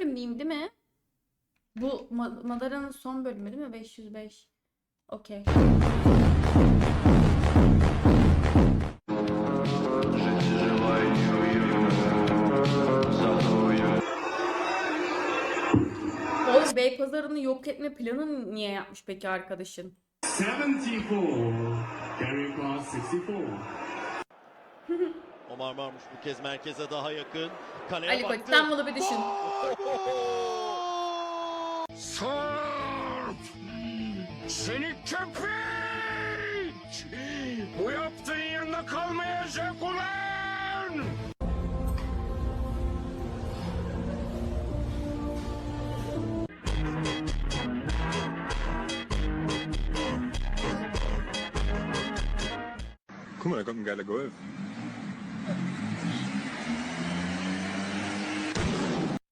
Bölümdeyim değil mi? Bu Ma- Madara'nın son bölümü değil mi? 505. Okey. Oğlum Beypazarı'nı yok etme planı niye yapmış peki arkadaşın? 74. Gary Cross 64. Omar Marmuş bu kez merkeze daha yakın. Kaleye Ali Koç baktı. sen bunu bir düşün. Sarp! Seni köpek! Bu yaptığın yanında kalmayacak ulan! Guck mal, da kommt ein geiler Golf.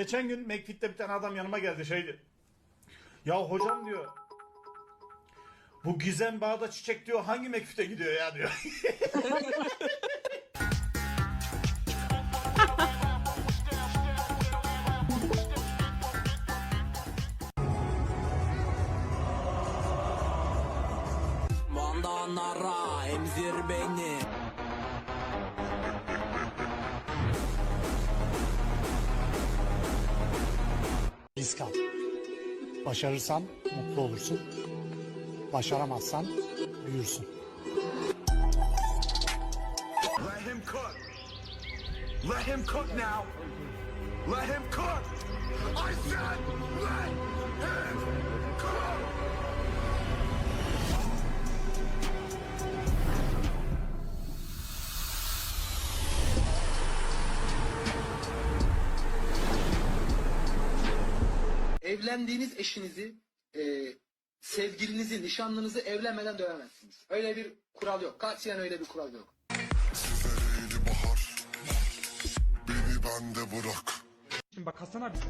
Geçen gün McFit'te bir tane adam yanıma geldi şeydi. Ya hocam diyor. Bu Gizem Bağda Çiçek diyor hangi McFit'e gidiyor ya diyor. Bandanlara emzir beni risk al. Başarırsan mutlu olursun. Başaramazsan büyürsün. Let him cook! Let him cook now! Let him cook! I said let him cook! Evlendiğiniz eşinizi, e, sevgilinizi, nişanlınızı evlenmeden dövemezsiniz. Öyle bir kural yok. Katiyen öyle bir kural yok.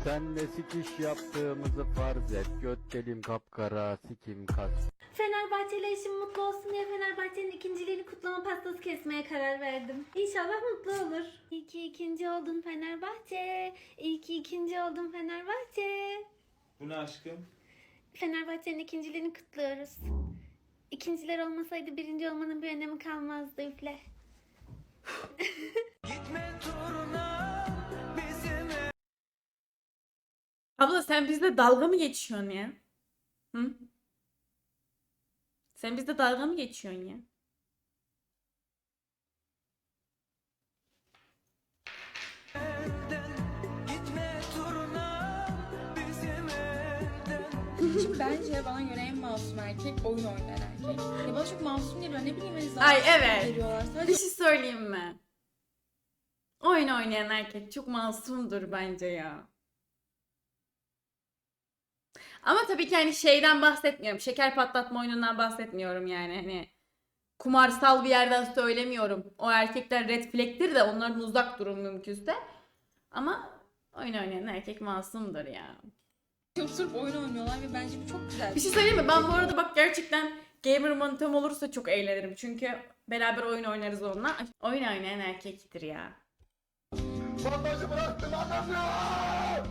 Senle sikiş yaptığımızı farz et Göt delim kapkara sikim kas Fenerbahçe ile eşim mutlu olsun diye Fenerbahçe'nin ikinciliğini kutlama pastası kesmeye karar verdim. İnşallah mutlu olur. İyi ki ikinci oldun Fenerbahçe. İyi ki ikinci oldun Fenerbahçe. Bu ne aşkım? Fenerbahçe'nin ikinciliğini kutluyoruz. İkinciler olmasaydı birinci olmanın bir önemi kalmazdı üfle. Abla sen bizle dalga mı geçiyorsun ya? Hı? Sen bizle dalga mı geçiyorsun ya? Şimdi bence bana göre en masum erkek oyun oynayan erkek. Ya bana çok masum geliyor ne bileyim hani Ay zaten evet. veriyorlar. Bir Sadece şey söyleyeyim mi? Oyun oynayan erkek çok masumdur bence ya. Ama tabii ki hani şeyden bahsetmiyorum. Şeker patlatma oyunundan bahsetmiyorum yani. Hani kumarsal bir yerden söylemiyorum. O erkekler red flag'tir de onların uzak durun mümkünse. Ama oyun oynayan erkek masumdur ya. Sırf oyun oynuyorlar ve bence bu çok güzel. Bir şey söyleyeyim mi? Ben bu arada bak gerçekten gamer manitam olursa çok eğlenirim. Çünkü beraber oyun oynarız onunla. Oyun oynayan erkektir ya. Bandajı bıraktım anlamıyor!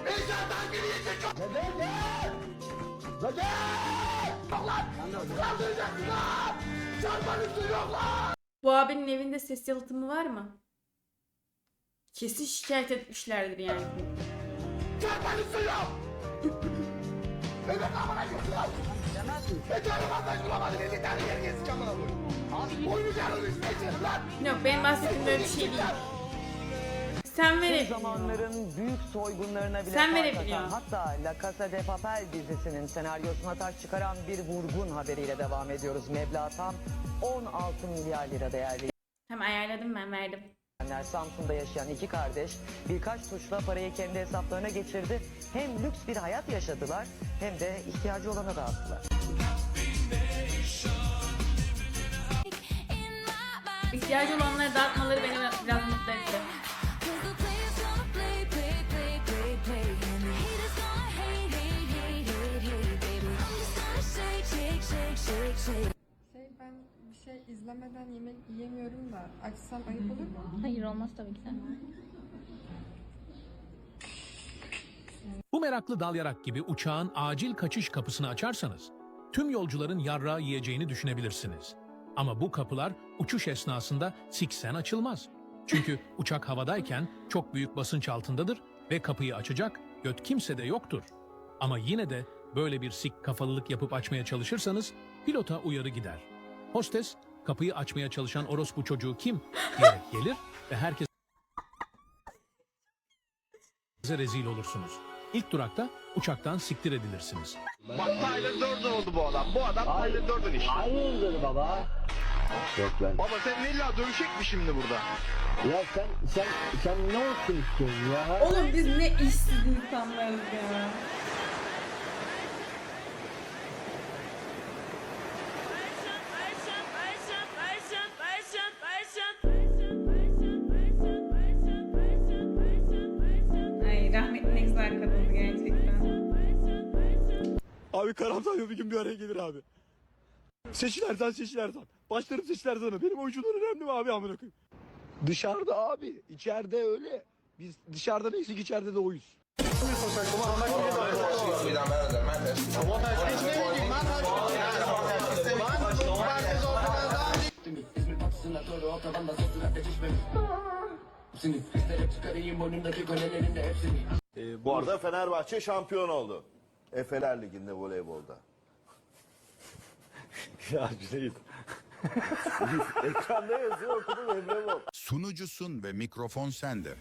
İnşaattan gireyim çok... Neden? Yok lan! Kaldıracaksın lan! Çarpan üstü yok lan! Bu abinin evinde ses yalıtımı var mı? Kesin şikayet etmişlerdir yani. Çarpan üstü yok! Evet amına götürüyor! Bekarım bandaj bulamadım. Bir tane yer gezdik amına koyayım. Oynayacağınız üstüne içerim lan! Yok benim bahsettiğim böyle bir şey değil. Sen vere... Zamanların büyük soygunlarına bile Sen fark verebiliyorsun. atan, Hatta La Casa de Papel dizisinin senaryosuna taş çıkaran bir vurgun haberiyle devam ediyoruz. Meblağ tam 16 milyar lira değerli. Hem ayarladım ben verdim. Samsun'da yaşayan iki kardeş birkaç tuşla parayı kendi hesaplarına geçirdi. Hem lüks bir hayat yaşadılar hem de ihtiyacı olana dağıttılar. İhtiyacı olanlara dağıtmaları beni biraz mutlu etti. Ben bir şey izlemeden yemek yiyemiyorum da açsam ayıp olur mu? Hayır olmaz tabii ki de. Bu meraklı dalyarak gibi uçağın acil kaçış kapısını açarsanız tüm yolcuların yarrağı yiyeceğini düşünebilirsiniz. Ama bu kapılar uçuş esnasında siksen açılmaz. Çünkü uçak havadayken çok büyük basınç altındadır ve kapıyı açacak göt kimsede yoktur. Ama yine de böyle bir sik kafalılık yapıp açmaya çalışırsanız pilota uyarı gider. Hostes kapıyı açmaya çalışan orospu çocuğu kim diyerek gelir ve herkes rezil olursunuz. İlk durakta uçaktan siktir edilirsiniz. Bak Tyler Durden oldu bu adam. Bu adam Tyler Durden işte. Hayırdır baba? Yok lan. Baba sen illa dövüşecek mi şimdi burada? Ya sen sen sen ne olsun istiyorsun ya? Oğlum biz ne işsiz insanlarız ya. Abi karamsar bir gün bir araya gelir abi. Seçil Erzan, Seçil Erzan. Başlarım Seçil Erzan'a. Benim oyuncular önemli mi abi amına koyayım? Dışarıda abi. içeride öyle. Biz dışarıda neysek içeride de oyuz. bu arada Fenerbahçe şampiyon oldu. Efeler Ligi'nde voleybolda. ya Cüneyt. Ekranda yazıyor okudum Emre Bol. Sunucusun ve mikrofon sende.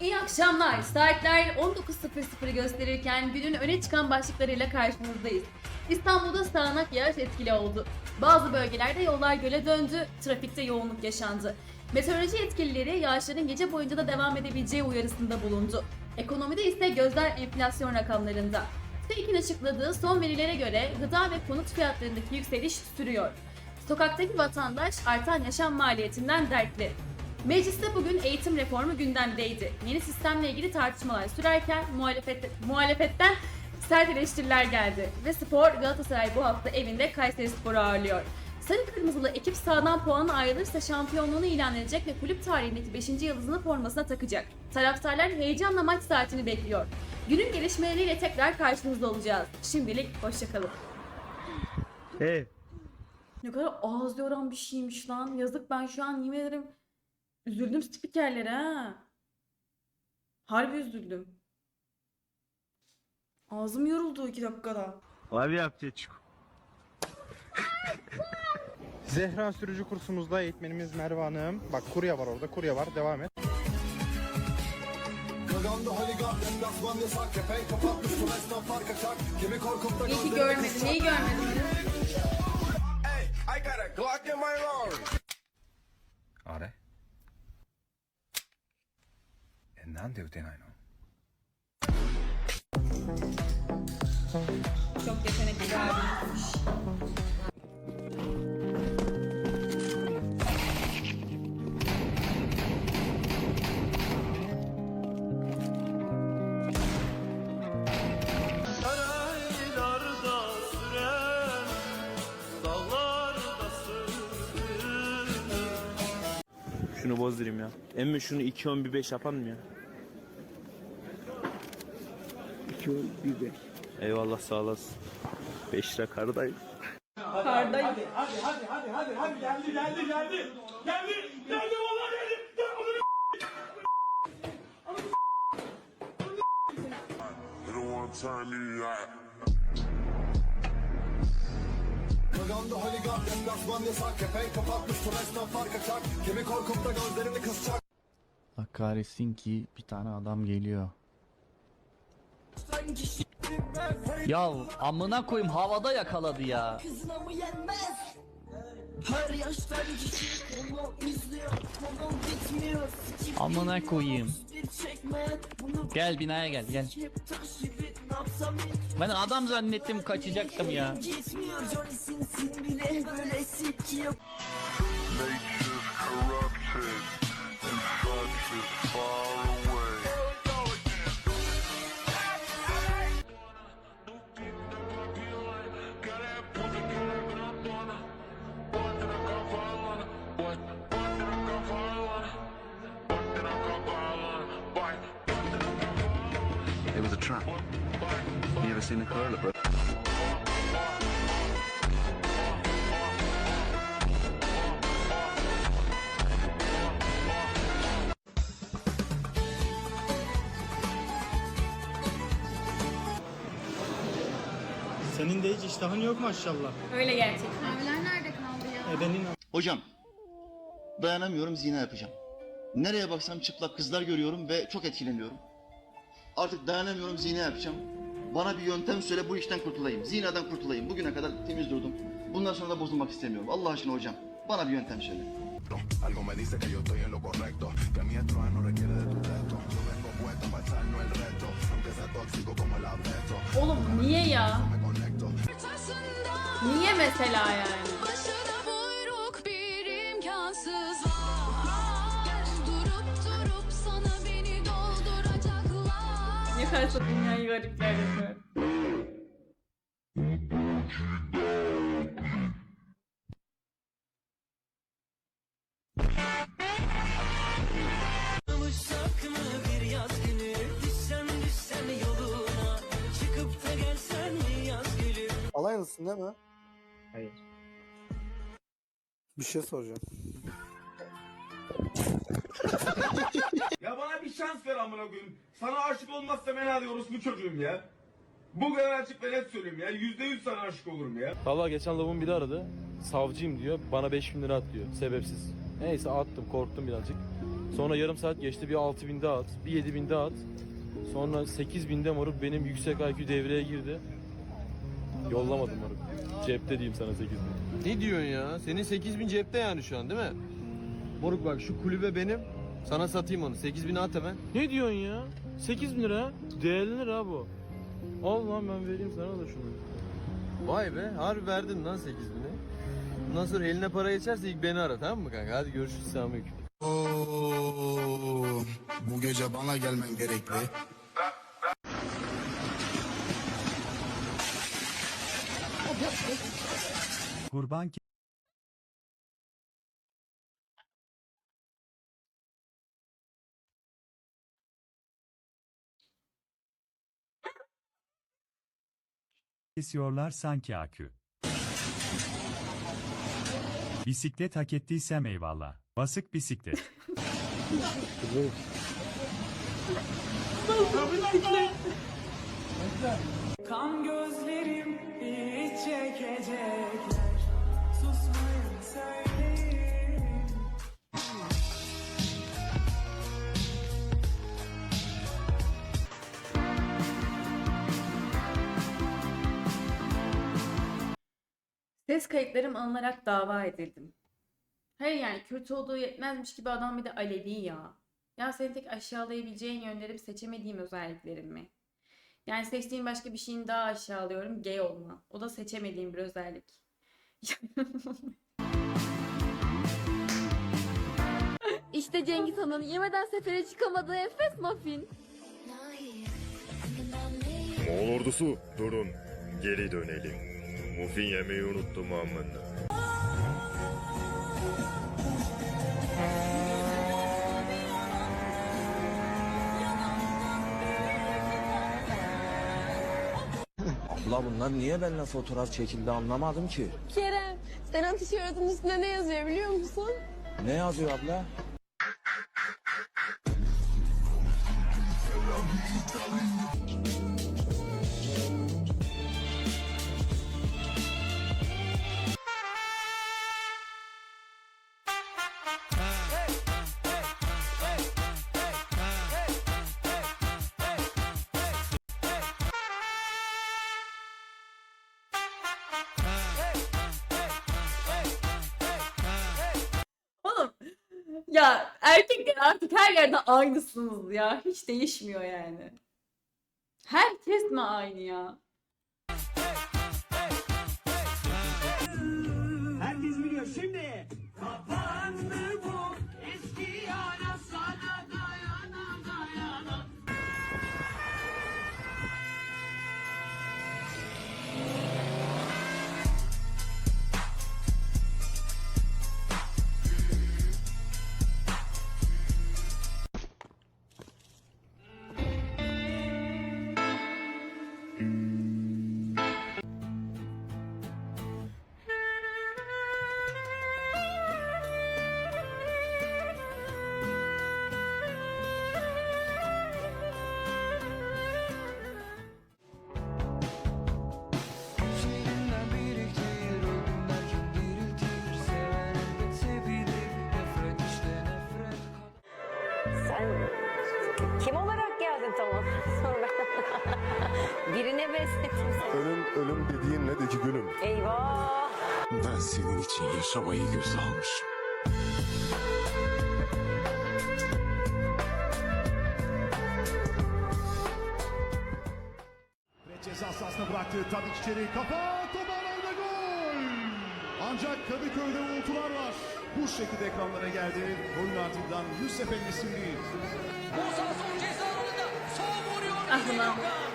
İyi akşamlar. Saatler 19.00'ı gösterirken günün öne çıkan başlıklarıyla karşınızdayız. İstanbul'da sağanak yağış etkili oldu. Bazı bölgelerde yollar göle döndü, trafikte yoğunluk yaşandı. Meteoroloji yetkilileri yağışların gece boyunca da devam edebileceği uyarısında bulundu. Ekonomide ise gözler enflasyon rakamlarında. TÜİK'in açıkladığı son verilere göre gıda ve konut fiyatlarındaki yükseliş sürüyor. Sokaktaki vatandaş artan yaşam maliyetinden dertli. Mecliste bugün eğitim reformu gündemdeydi. Yeni sistemle ilgili tartışmalar sürerken muhalefet, muhalefetten sert eleştiriler geldi. Ve spor Galatasaray bu hafta evinde Kayseri Spor'u ağırlıyor. Sarı Kırmızılı ekip sağdan puanla ayrılırsa şampiyonluğunu ilan edecek ve kulüp tarihindeki 5. yıldızını formasına takacak. Taraftarlar heyecanla maç saatini bekliyor. Günün gelişmeleriyle tekrar karşınızda olacağız. Şimdilik hoşçakalın. Hey. Ne kadar ağız yoran bir şeymiş lan. Yazık ben şu an yemin ederim üzüldüm spikerlere ha. Harbi üzüldüm. Ağzım yoruldu iki dakikada. Abi yapacak. Zehra sürücü kursumuzda eğitmenimiz Merve Hanım. Bak kurye var orada kurye var devam et. İyi ki görmedim. Neyi görmedim? Are? E, なんで打てないの Çok yetenekli bir abimizmiş. Şunu bozdurayım ya. Emmi şunu 2 10 bir 5 yapalım mı ya? 2 10 bir 5. Eyvallah sağ olasın. 5 lira kardayım. Kardayım. Hadi hadi hadi hadi hadi geldi geldi geldi. Geldi geldi vallahi geldi. Gel onu Propaganda holigan, enflasman yasak, kepenk kapatmış, esnaf fark açar. Kimi korkup da gözlerini kısacak. Allah kahretsin ki bir tane adam geliyor. Ya amına koyayım havada yakaladı ya. Amına koyayım. Gel binaya gel gel. Ben adam zannettim kaçacaktım ya. It was a trap. You ever seen a curler, bro? Senin de hiç iştahın yok maşallah. Öyle gerçekten. Kahveler nerede kaldı ya? Ebenin Hocam dayanamıyorum zina yapacağım. Nereye baksam çıplak kızlar görüyorum ve çok etkileniyorum. Artık dayanamıyorum zina yapacağım. Bana bir yöntem söyle bu işten kurtulayım. Zinadan kurtulayım. Bugüne kadar temiz durdum. Bundan sonra da bozulmak istemiyorum. Allah aşkına hocam. Bana bir yöntem söyle. Algo me dice que yo estoy en lo correcto. Que mi estrés no requiere de tu texto. Yo vengo puesto para echarnos el reto. Aunque sea tóxico como el abeto. Oğlum niye ya? Niye mesela yani? Kadar dünyayı garipler yapıyor. Alaylısın değil mi? Hayır. Bir şey soracağım. Ya bana bir şans ver amına koyayım. Sana aşık olmazsam en hadi orospu çocuğum ya. Bu kadar açık ve net söyleyeyim ya. Yüzde yüz sana aşık olurum ya. Valla geçen lavun biri aradı. Savcıyım diyor. Bana 5000 lira at diyor. Sebepsiz. Neyse attım. Korktum birazcık. Sonra yarım saat geçti. Bir 6000 daha at. Bir 7000 daha at. Sonra 8000'de moruk benim yüksek IQ devreye girdi. Yollamadım moruk. Cepte diyeyim sana 8000. Ne diyorsun ya? Senin 8000 cepte yani şu an değil mi? Moruk bak şu kulübe benim. Sana satayım onu. 8000 at hemen. Ne diyorsun ya? 8000 lira. Değerlenir ha bu. Al lan ben vereyim sana da şunu. Vay be harbi verdin lan 8000'i. Bundan sonra eline para geçerse ilk beni ara tamam mı kanka? Hadi görüşürüz selamünaleyküm. Oo, bu gece bana gelmen gerekli. Kurban kesiyorlar sanki akü. Bisiklet hak ettiysem eyvallah. Basık bisiklet. Kan gözlerim hiç çekecekler. Susmayın söyleyin. Ses kayıtlarım alınarak dava edildim. Hayır yani kötü olduğu yetmezmiş gibi adam bir de Alevi ya. Ya senin tek aşağılayabileceğin yönlerim seçemediğim özelliklerim mi? Yani seçtiğim başka bir şeyin daha aşağılıyorum gay olma. O da seçemediğim bir özellik. İşte Cengiz Han'ın yemeden sefere çıkamadığı enfes muffin. Moğol ordusu durun. Geri dönelim. Muffin yemeyi unuttum amına. Abla bunlar niye benimle fotoğraf çekildi anlamadım ki. Kerem, senin tişörtün üstünde ne yazıyor biliyor musun? Ne yazıyor abla? Yerde aynısınız ya. Hiç değişmiyor yani. Herkes mi aynı ya? Birine benzettim seni. Ölüm ölüm dediğin ne de ki gülüm. Eyvah! Ben senin için yaşamayı göze almışım. Ceza sahasına bıraktı. Tadic içeri. Kafa. Top alanda gol. Ancak Kadıköy'de uğultular var. Bu şekilde ekranlara geldi. Golün ardından Yusuf El-Nesiri. Ah ulan. Gökhan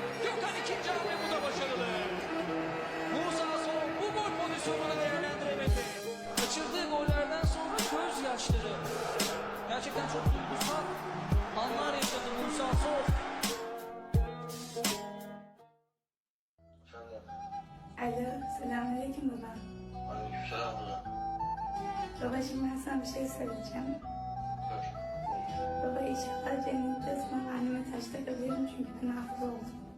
Gerçekten çok duygusal anlar yaşadı Musa Sow. Alo, selamünaleyküm baba. Baba şimdi ben sana bir şey söyleyeceğim. Baba inşallah cennette ısmarla anneme taşta kalıyorum çünkü ben hafız oldum.